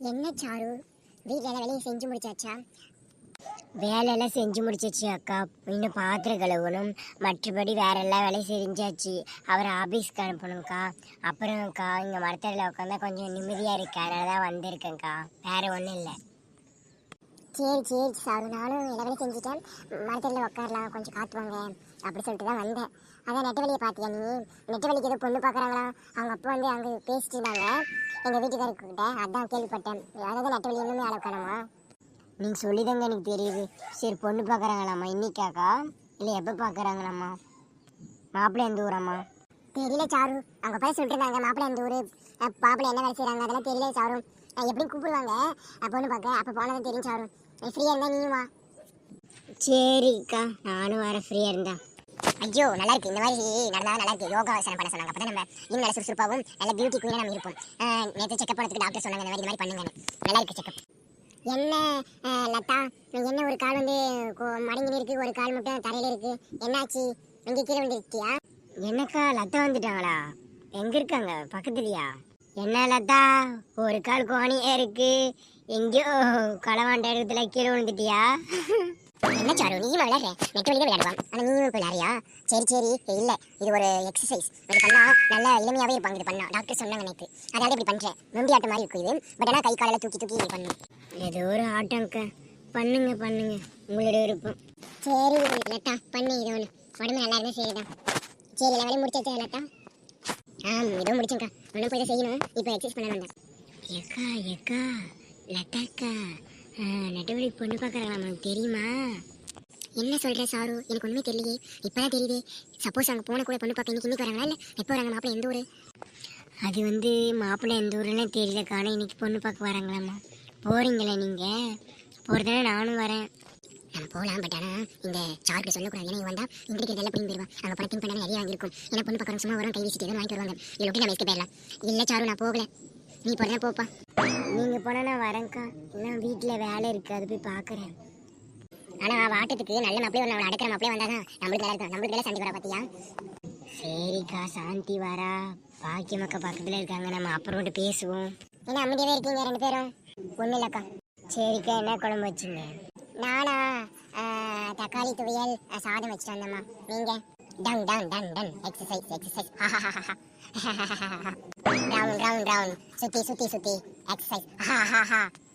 என்ன சாரு? வீட்டில் வேலையை வேலையும் செஞ்சு முடிச்சாச்சா? வேலையெல்லாம் செஞ்சு முடிச்சாச்சு அக்கா. இன்னும் பாத்திரம் கழுவணும். மற்றபடி வேற எல்லா வேலையும் செஞ்சாச்சு. அவரை ஆஃபீஸ்க்கு அனுப்பணும்க்கா. அப்புறம்க்கா இங்கே மரத்தடியில் உட்காந்தா கொஞ்சம் நிம்மதியாக இருக்கு. அதனால தான் வந்திருக்கேன்க்கா. வேற ஒன்றும் இல்லை. சரி சரி சாரு நானும் எல்லா செஞ்சுட்டேன். மரத்தில் உட்காரலாம் கொஞ்சம் காத்து வாங்க அப்படி சொல்லிட்டு தான் வந்தேன். அதான் நெட்டு வழியை பார்த்தியா நீ? நெட்டு வழிக்கு ஏதோ பொண்ணு பார்க்குறாங்களா? அவங்க அப்பா வந்து அங்கே பேசிட்டு இருந்தாங்க. எங்கள் வீட்டுக்காரர்கிட்ட அதான் கேள்விப்பட்டேன். அதாவது நெட்டு வழி இன்னுமே அளவுக்கணுமா நீங்கள் சொல்லிதாங்க எனக்கு தெரியுது. சரி பொண்ணு பார்க்குறாங்களாம்மா இன்னைக்காக்கா? இல்லை எப்போ பார்க்குறாங்களாம்மா? மாப்பிள்ளை எந்த ஊராம்மா? தெரியல சாரு. அவங்க பையன் சொல்லிட்டு மாப்பிள்ளை எந்த ஊர்? மாப்பிள்ளை என்ன வேலை செய்கிறாங்க அதெல்லாம் தெரியல சாரு. அஹ் எப்படியும் கூப்பிடுவாங்க. அப்போ பொண்ணு பார்க்க அப்போ போனதான் தெரியும் சாரு. ஃப்ரீயாக இருந்தால் நீயும் வா. சரிக்கா நானும் வர ஃப்ரீயாக இருந்தா. ஐயோ நல்லா இருக்கு. இந்த மாதிரி நல்லா நல்லா இருக்கு. யோகா ஆசனம் பண்ண சொன்னாங்க. அப்பதான் நம்ம இன்னும் நல்ல சுறுசுறுப்பாகவும் நல்ல பியூட்டி குயினா நம்ம இருப்போம். நேத்து செக்அப் பண்ணதுக்கு டாக்டர் சொன்னாங்க. இந்த மாதிரி மாதிரி பண்ணுங்கன்னு. நல்லா இருக்கு செக்அப் என்ன லதா என்ன ஒரு கால் வந்து கொ- மடங்கி இருக்கு ஒரு கால் மட்டும் தரையில இருக்கு. என்னாச்சு? இங்க கீழே விழுந்துருக்கியா? என்னக்கா லதா வந்துட்டாங்களா? எங்க இருக்காங்க? பக்கத்துலயா? என்ன லதா? ஒரு கால் கோணியே இருக்கு. எங்கேயோ களவாண்ட இடத்துல கீழே விழுந்துட்டியா? என்ன சாரு நீ விளையாடுற நெட் வழியில விளையாடுவான் ஆனா நீயும் விளையாடியா சரி சரி இல்ல இது ஒரு எக்ஸசைஸ் இது பண்ணா நல்ல இளமையாவே இருப்பாங்க இது பண்ணா. டாக்டர் சொன்னாங்க நேத்து அதாவது இப்படி பண்றேன். நொண்டி ஆட்டம் மாதிரி இருக்கும் இது பட் ஆனா கை காலையில தூக்கி தூக்கி இது பண்ணும். ஏதோ ஒரு ஆட்டம்க்கா பண்ணுங்க பண்ணுங்க. உங்களுடைய விருப்பம். சரி லட்டா பண்ணு. இது ஒன்று உடம்பு நல்லா இருந்தா சரிதான். சரி எல்லா வேலையும் வச்சு லட்டா ஆ இதோ முடிச்சேங்க்கா ஒன்றும் போய் செய்யணும். இப்போ எக்ஸசைஸ் பண்ண வேண்டாம் ஏக்கா ஏக்கா லதாக்கா நெட்டவழி பொண்ணு பார்க்குறாங்களா உனக்கு தெரியுமா? என்ன சொல்ற சாரு? எனக்கு ஒன்றுமே தெரியலையே. இப்போதான் தெரியுது. சப்போஸ் அங்கே போன கூட பொண்ணு பார்க்க இன்னைக்கு இன்னைக்கு வராங்களா இல்லை எப்போ வராங்க மாப்பிள்ளை எந்த ஊர்? அது வந்து மாப்பிள்ளை எந்த ஊருன்னு தெரியலக்கா. ஆனால் இன்னைக்கு பொண்ணு பார்க்க வராங்களாம்மா போகிறீங்களே நீங்கள் போகிறதானே நானும் வரேன். போகலாம் பட் ஆனால் இந்த சாருக்கு சொல்லக்கூடாது. ஏன்னா வந்தால் இங்கிட்டு எல்லாம் பிடிங்க போயிடுவான். அங்கே போனால் திங்க் பண்ண நிறைய வாங்கியிருக்கும். ஏன்னா பொண்ணு பார்க்குறவங்க சும்மா வரும் கை வீசிட்டு எதுவும் வாங்கிட்டு வருவாங்க. இல்லை நம்ம எஸ்கே போயிடலாம்? இல்லை சாரு நான் போகல. நீ போறதா போப்பா நீங்கள் போனால் நான் வரேன்க்கா. இல்லை வீட்டில் வேலை இருக்குது அது போய் பார்க்குறேன். ஆனா அவ ஆட்டத்துக்கு நல்ல மாப்பிளே வரணும் அவளை அடக்கிற மாப்பிளே வந்தாதான் நம்மளுக்கு நல்லா இருக்கும். நம்மளுக்கு நல்லா சண்டை வர பாத்தியா? சரிக்கா சாந்தி வரா. பாக்கியமக்கா பக்கத்தில் இருக்காங்க. நம்ம அப்புறமேட்டு பேசுவோம். என்ன அமைதியாவே இருக்கீங்க ரெண்டு பேரும்? ஒன்றும் இல்லக்கா சரிக்கா என்ன குழம்பு வச்சுங்க நானா ஆஹ், தக்காளி துவையல் சாதம் வச்சுட்டு வந்தம்மா. நீங்க? டன் டன் டன் ton exercise exercise round round round சுத்தி சுத்தி சுத்தி. எக்ஸசைஸ்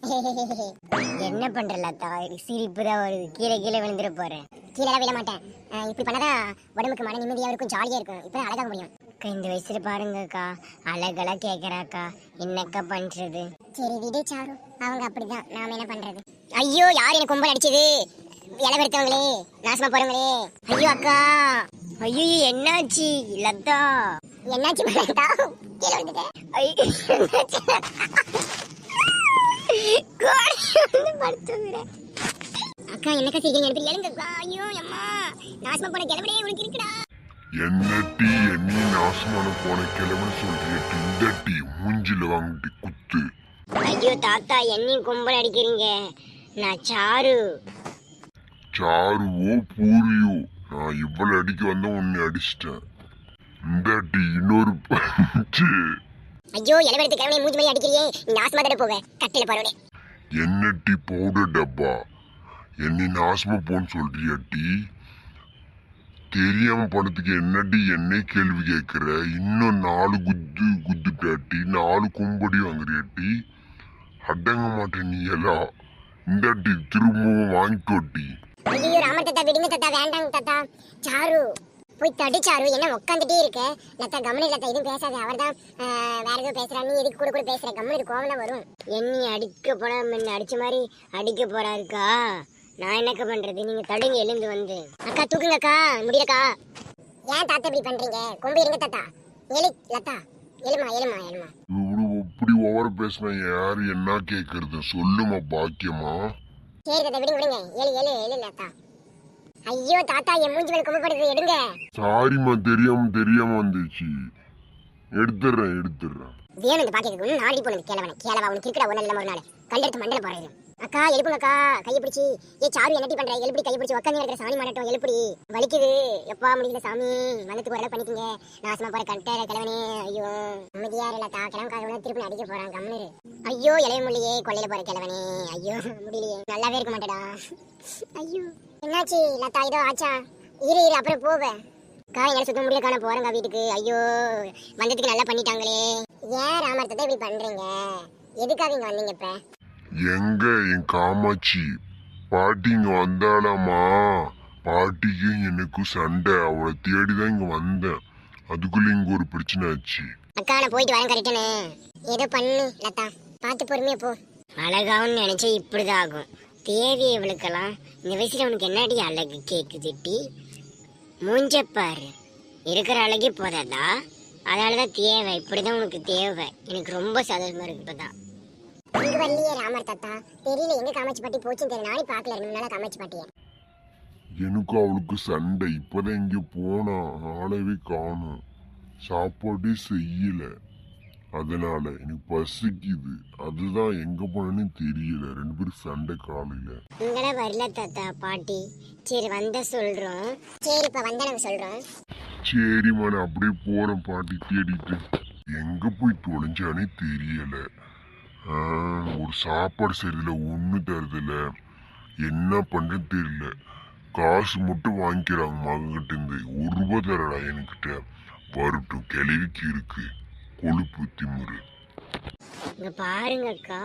என்ன பண்ற லதா? சிரிப்பு தான் வருது. கீழே கீழே விழுந்துட போறேன். கீழே விட மாட்டேன். இப்படி பண்ணாதான் உடம்புக்கு மன நிம்மதியா இருக்கும் ஜாலியா இருக்கும். இப்போ அழகாக முடியும். அக்கா இந்த வயசுல பாருங்கக்கா. அழகெல்லாம் கேட்குறாக்கா என்னக்கா பண்றது? சரி விடு சாரு. அவங்க அப்படிதான். நாம என்ன பண்றது? ஐயோ யார் எனக்கு கும்பல் அடிச்சது? இலை நாசமா போறவங்களே. ஐயோ அக்கா. ஐயோ என்னாச்சு? லதா. என்னாச்சு மலர்தா கீழே ஐயோ என்னாச்சு? அக்கா என்னக்கா செய்றீங்க? எனக்கு ஐயோ அம்மா. நாசமா போன கிளம்புறே உனக்கு இருக்குடா. நாசமான போன இந்த டீ மூஞ்சில வாங்கிட்டு குத்து. ஐயோ தாத்தா என்னையும் கும்பல் அடிக்கிறீங்க. நான் சாரு. சாருவோ பூரியோ. நான் இவ்வளவு அடிக்க வந்த உன்னை அடிச்சிட்டேன். இந்த டீ இன்னொரு பஞ்சு. ஐயோ இலை வெறுத்து கிளம்பி மூஞ்சி மாதிரி அடிக்கிறியே. நாசமா தானே போவ கட்டில போறவனே என்னட்டி பவுடர் டப்பா? என்னை நாசமா போன்னு சொல்றியாட்டி தெரியாம பணத்துக்கு என்னடி என்னை கேள்வி கேட்கிற? இன்னும் நாலு குத்து குத்துட்டாட்டி நாலு கும்படி வாங்குறியாட்டி அடங்க மாட்டேன் நீ எல்லாம் இந்தாட்டி திரும்பவும் வாங்கிக்கோட்டி. ஐயோ ராமன் தாத்தா விடுங்க தாத்தா வேண்டாங்க தாத்தா. சாரு போய் தடு சாரு என்ன உட்காந்துட்டே இருக்க? லத்தா கம்முனு லத்தா எதுவும் பேசாத. அவர்தான் ஆஹ், வேற எதுவும் பேசுறா. நீ எதுக்கு கூட கூட பேசுற? கம்முனு இது கோவம் தான் வரும். என்னை அடிக்க போனா முன்ன அடிச்ச மாதிரி அடிக்க போறாருக்கா நான் என்னக்கா பண்றது? நீங்க தடுங்க எழுந்து வந்து. அக்கா தூக்குங்கக்கா முடியலக்கா. ஏன் தாத்தா இப்படி பண்றீங்க? கொம்பு இருங்க தாத்தா. எழு லதா எழுமா எழுமா எழுமா. இப்படி ஓவர பேசினா யாரு என்ன கேக்குறது? சொல்லுமா பாக்கியமா? சரி தாத்தா விடுங்க விடுங்க. எழு லதா ஐயோ தாத்தா என் மூஞ்சி மேல கொம்பு படுது. எடுங்க. சாரிம்மா தெரியாம தெரியாம வந்துச்சு. எடுத்துடுறேன் எடுத்துடுறேன். வேணும் இந்த பாக்கியத்துக்கு நாடி போனது கேளவன. கேளவா உனக்கு இருக்கடா ஒரு நல்ல ஒரு நாள். கல்லெடுத்து மண்டல போறது அக்கா எழுப்புங்கக்கா. கையை பிடிச்சி ஏ சாரு என்னடி பண்ற? எழுப்பி கையை பிடிச்சி உட்காந்து இருக்கிற சாமி மாட்டோம் எழுப்பி வலிக்குது. எப்பா முடியல சாமி. மனத்துக்கு ஒரு பண்ணிக்கங்க. நாசமா போற கட்ட கிழவனே. ஐயோ அமைதியா இல்லக்கா கிழவன் காரணம் திருப்பி அடிக்க போறான் கம்முனு ஐயோ இளைய மொழியே கொள்ளையில போற கிழவனே. ஐயோ முடியலையே. நல்லாவே இருக்க மாட்டேடா. ஐயோ. என்னாச்சு லதா ஏதோ ஆச்சா? இரு இரு அப்புறம் போவேன் அக்கா என்னால சுத்த முடியல காண போறேங்க வீட்டுக்கு. ஐயோ வந்ததுக்கு நல்லா பண்ணிட்டாங்களே. ஏன் ராமர்த்தத்தை இப்படி பண்றீங்க? எதுக்காக இங்க வந்தீங்க இப்ப? எங்க என் காமாட்சி? பாட்டிங்க வந்தாளாமா? பாட்டிக்கும் எனக்கும் சண்டை. அவளை தேடிதான் இங்க வந்தேன். அதுக்குள்ள இங்க ஒரு பிரச்சனை ஆச்சு. அக்கா நான் போயிட்டு வரேன் கரெக்டானே. ஏதோ பண்ணு லதா. பார்த்து பொறுமையா போ. அழகாவும் நினைச்சா இப்படிதான் ஆகும். தேவி இவளுக்கெல்லாம் இந்த வயசுல உனக்கு என்னடி அழகு கேக்குது டி? மூஞ்ச பாரு. இருக்கிற அழகே போதாதா? அதனாலதான் தேவை. இப்படிதான் உனக்கு தேவை. எனக்கு ரொம்ப சந்தோஷமா இருக்கு இப்பதான். இங்க வரலையே ராமர் தாத்தா? தெரியல எங்க காமாட்சி பாட்டி போச்சுன்னு தெரியல. நானே பார்க்கல. ரெண்டு நாளா காமாட்சி பாட்டிய. எனக்கும் அவளுக்கு சண்டை. இப்பதான் இங்க போனா ஆளவே காணும் சாப்பாடே செய்யல. அதனால எனக்கு பசிக்குது. அதுதான் எங்க போனேன்னு தெரியல. ரெண்டு பேரும் சண்டை காலையில. இங்கெல்லாம் வரல தாத்தா பாட்டி. சரி வந்த சொல்றோம். சரி இப்ப வந்தா நாங்க சொல்றோம். சரிம்மா நான் அப்படியே போறேன் பாட்டி. தேடிட்டு. எங்க போய் தொலைஞ்சானே தெரியல. ஒரு சாப்பாடு செய்யறதுல ஒன்றும் தருதுல என்ன பண்றேன்னு தெரியல. காசு மட்டும் வாங்கிக்கிறாங்க மகன்கிட்டேருந்து ஒரு ரூபா தரடா என்கிட்ட. வரட்டும் கிளவிக்கு இருக்கு. கொழுப்பு திமுரு. இங்க பாருங்க அக்கா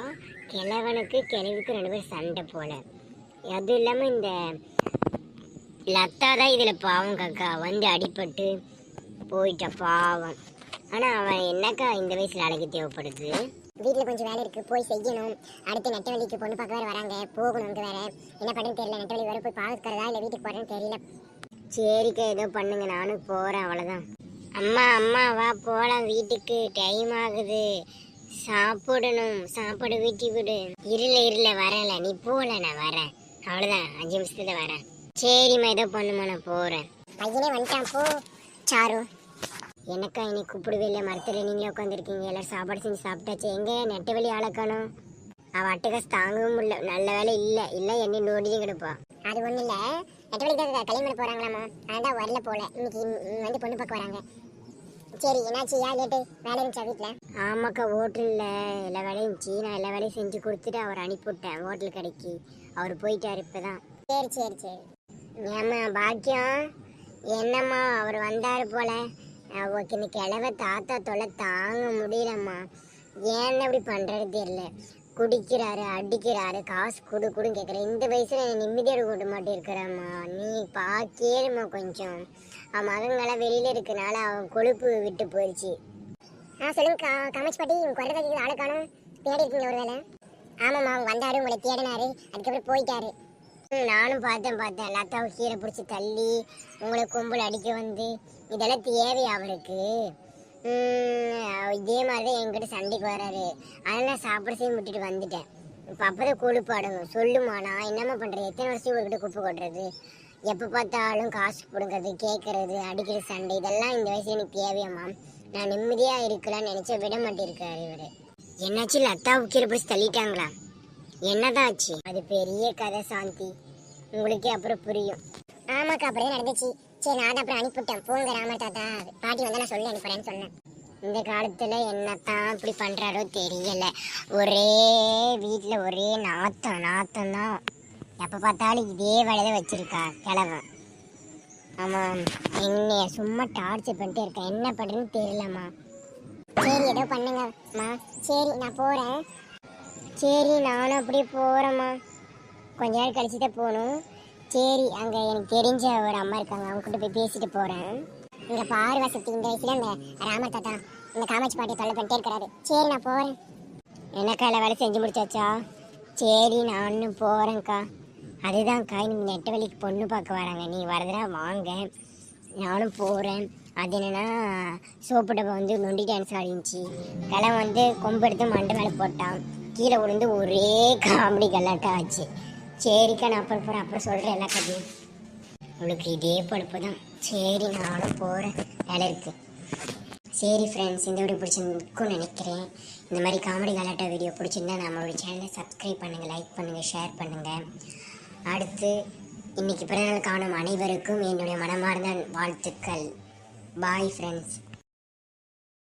கிழவனுக்கு கிழவிக்கு ரெண்டு பேரும் சண்டை போல. அதுவும் இல்லாம இந்த லத்தா தான் இதுல பாவம் அக்கா. வந்து அடிபட்டு போயிட்ட பாவம். ஆனா அவன் என்னக்கா இந்த வயசுல அழகு தேவைப்படுது? வீட்டில் கொஞ்சம் வேலை இருக்குது போய் செய்யணும். அடுத்து நெட்டவழிக்கு பொண்ணு பார்க்க வேறு வராங்க போகணும் அங்க வேற. என்ன பண்ணுன்னு தெரியல நெட்டவழி வேறு போய் பார்க்கறதா இல்லை வீட்டுக்கு போகிறேன்னு தெரியல. சரிக்கா ஏதோ பண்ணுங்க நானும் போகிறேன் அவ்வளோதான் அம்மா அம்மா வா போகலாம் வீட்டுக்கு. டைம் ஆகுது. சாப்பிடணும். சாப்பாடு வீட்டி விடு. இருல இருல வரல நீ போகல நான் வரேன். அவ்வளோதான் அஞ்சு நிமிஷத்துல வரேன். சரிம்மா ஏதோ பண்ணுமா நான் போகிறேன் பையனே வந்துட்டான் போ. சாரு. எனக்கா இன்னைக்கு கூப்பிடவே இல்லை மரத்துல நீங்களே உட்காந்துருக்கீங்க எல்லாரும் சாப்பாடு செஞ்சு சாப்பிட்டாச்சு. எங்க? நெட்ட வெளி ஆளக்கணும் அவ அட்டகாசு தாங்கவும் முடியல. நல்ல வேலை இல்ல. இல்ல என்ன நோடியே கிடப்பா. அது ஒண்ணு இல்ல. நெட்ட வழிக்கு தான் கல்யாணம் பண்ண அதான் வரல போல. இன்னைக்கு வந்து பொண்ணு பார்க்க வராங்க. சரி என்னாச்சு? யா லேட்டு வேலை இருந்துச்சா வீட்டுல ஆமாக்கா ஹோட்டலில் எல்லா வேலையும் இருந்துச்சு. நான் எல்லா வேலையும் செஞ்சு கொடுத்துட்டு அவர் அனுப்பிவிட்டேன் ஹோட்டல் கடைக்கு. அவர் போயிட்டார் இப்போதான். சரி சரி சரி. ஏம்மா பாக்கியம்? என்னம்மா அவர் வந்தார் போல. அவருக்கு இந்த கிழவ தாத்தா தொலை தாங்க முடியலம்மா. ஏன்னு அப்படி பண்ணுறது தெரியல. குடிக்கிறாரு அடிக்கிறாரு காசு கொடு கொடுன்னு கேட்குறேன் இந்த வயசில் என்னை நிம்மதியோட விட மாட்டேங்கிறாம்மா நீ பாக்கேருமா கொஞ்சம். அவன் மகங்களாம் வெளியில் இருக்கனால அவன் கொழுப்பு விட்டு போயிடுச்சு ஆ சொல்லுங்க கா காமாட்சி பாட்டி உங்கள் குறைந்த கேட்குது ஆளை காணும். தேடி இருக்கீங்க ஒரு வேலை ஆமாம்மா அவங்க வந்தாரு உங்களை தேடினாரு. அதுக்கப்புறம் போயிட்டாரு. நானும் பார்த்தேன் பார்த்தேன். லதாவை கீழே பிடிச்சி தள்ளி உங்களை கும்பல் அடிக்க வந்து இதெல்லாம் தேவையா அவருக்கு? இதே மாதிரி தான் என்கிட்ட சண்டைக்கு வராரு. அதனால் நான் சாப்பிட செய்ய விட்டுட்டு வந்துட்டேன். இப்போ அப்போ தான் கொழுப்பாடுங்க சொல்லுமா நான் என்னம்மா பண்ணுறது எத்தனை வருஷம் இவர்கிட்ட குப்பை கொட்டுறது? எப்போ பார்த்தாலும் காசு பிடுங்கிறது கேட்கறது அடிக்கிற சண்டை இதெல்லாம் இந்த வயசு எனக்கு தேவையாம்மா நான் நிம்மதியாக இருக்கலாம்னு நினச்சா விட மாட்டேருக்காரு இவர். என்னாச்சு லதாவுக்கு கீரை பிடிச்சி தள்ளிட்டாங்களா? என்னதான் ஆச்சு? அது பெரிய கதை சாந்தி. உங்களுக்கே அப்புறம் புரியும். ஆமாக்கா அப்படியே நடந்துச்சு. சரி நான் அப்புறம் அனுப்பிவிட்டேன். போங்க ராம தாத்தா பாட்டி வந்தா நான் சொல்லி அனுப்புறேன்னு சொன்னேன். இந்த காலத்துல என்னத்தான் இப்படி பண்றாரோ தெரியல. ஒரே வீட்டில் ஒரே நாத்தம் நாத்தம் தான். எப்ப பார்த்தாலும் இதே வேலையை வச்சிருக்கா கிழவன். ஆமாம் என்னைய சும்மா டார்ச்சர் பண்ணிட்டே இருக்கேன் என்ன பண்ணுறேன்னு தெரியலம்மா. சரி ஏதோ பண்ணுங்கம்மா சரி நான் போகிறேன் சரி நானும் அப்படியே போகிறேம்மா கொஞ்ச நேரம் கழிச்சு தான் போகணும். சரி அங்கே எனக்கு தெரிஞ்ச ஒரு அம்மா இருக்காங்க. அவங்ககிட்ட போய் பேசிட்டு போகிறேன் இங்கே பாரு வசதி இந்த வயசில் இந்த ராமர் தாத்தா இந்த காமாட்சி பாட்டியை தொல்லை பண்ணிட்டே இருக்கிறாரு சரி நான் போகிறேன் எனக்கா இல்லை வேலை செஞ்சு முடிச்சாச்சா? சரி நானும் போகிறேன்க்கா அதுதான்க்கா இன்னைக்கு நெட்ட வழிக்கு பொண்ணு பார்க்க வராங்க. நீ வரதுனா வாங்க. நானும் போகிறேன் அது என்னென்னா சோப்பு டப்பா வந்து நொண்டி டான்ஸ் ஆடிச்சு கிளம்பு வந்து கொம்பு எடுத்து மண்டை மேலே போட்டான். கீழே விழுந்து ஒரே காமெடி கல்லாட்டம் ஆச்சு சரிக்கா நான் அப்புறம் போகிறேன் அப்புறம் சொல்கிறேன் எல்லா கதையும். உங்களுக்கு இதே படுப்பு தான் சரி நானும் போகிறேன் வேலை இருக்குது சரி ஃப்ரெண்ட்ஸ் இந்த வீடியோ பிடிச்சிருக்குன்னு நினைக்கிறேன். இந்த மாதிரி காமெடி கலாட்டா வீடியோ பிடிச்சிருந்தா நம்மளோட சேனலை சப்ஸ்கிரைப் பண்ணுங்கள் லைக் பண்ணுங்கள் ஷேர் பண்ணுங்கள் அடுத்து இன்றைக்கி பிறநாள் காணும் அனைவருக்கும் என்னுடைய மனமார்ந்த வாழ்த்துக்கள். Bye friends